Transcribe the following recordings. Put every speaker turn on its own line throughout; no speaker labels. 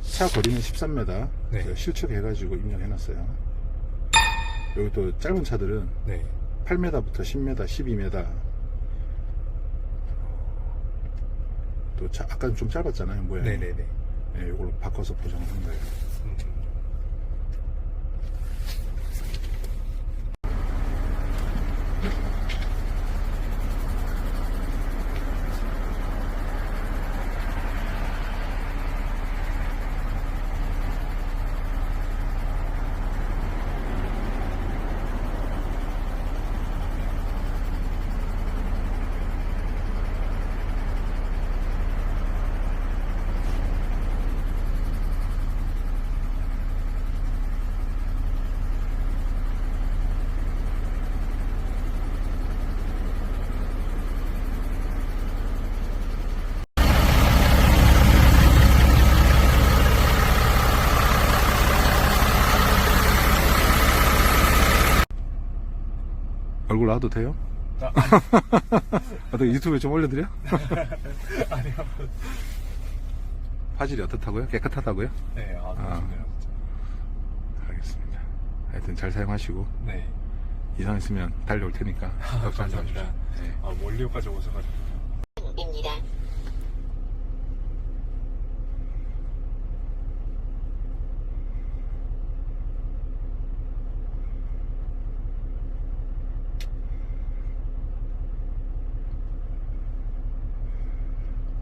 차 거리는 13m
네.
실측해가지고 입력해놨어요. 여기 또 짧은 차들은
네.
8m부터 10m, 12m. 또 차, 아까 좀 짧았잖아요, 모양이.
네네네.
예, 이걸로 바꿔서 보정을 한 거예요.
음.
얼굴 나와도 돼요?
아,
어떻게 유튜브에 좀 올려드려?
아니요.
화질이 어떻다고요? 깨끗하다고요?
네, 아,
아.
좋네요.
알겠습니다. 하여튼 잘 사용하시고
네.
이상 있으면 달려올 테니까 걱정하지
감사합니다.
네.
아, 멀리까지 오셔가지고.
입니다.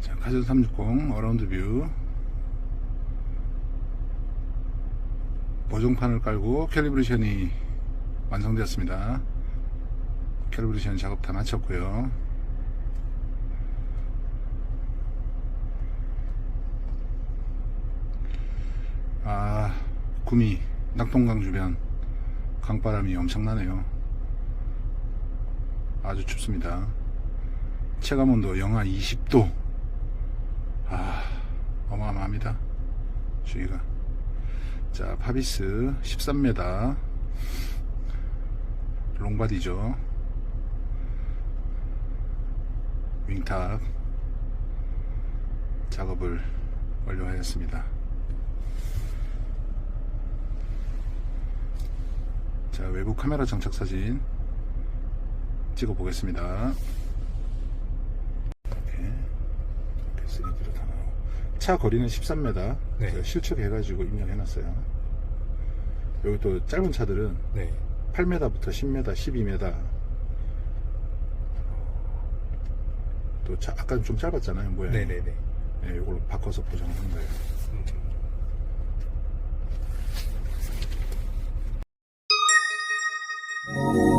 자, 카즈 360 어라운드 뷰 보정판을 깔고 캘리브레이션이 완성되었습니다. 캘리브레이션 작업 다 마쳤고요. 아, 구미 낙동강 주변 강바람이 엄청나네요. 아주 춥습니다. 체감온도 영하 20도. 아, 어마어마합니다. 주위가. 자, 파비스 13m. 롱바디죠. 윙탑. 작업을 완료하였습니다. 자, 외부 카메라 장착 사진 찍어 보겠습니다. 이렇게, 이렇게 3D로 다 나오고. 차 거리는 13m.
네.
제가 실측해가지고 입력해놨어요. 여기 또 짧은 차들은
네.
8m부터 10m, 12m. 또 차, 아까 좀 짧았잖아요, 모양이.
네네네.
예, 이걸로 바꿔서 보정을 한 거예요.
음.
음.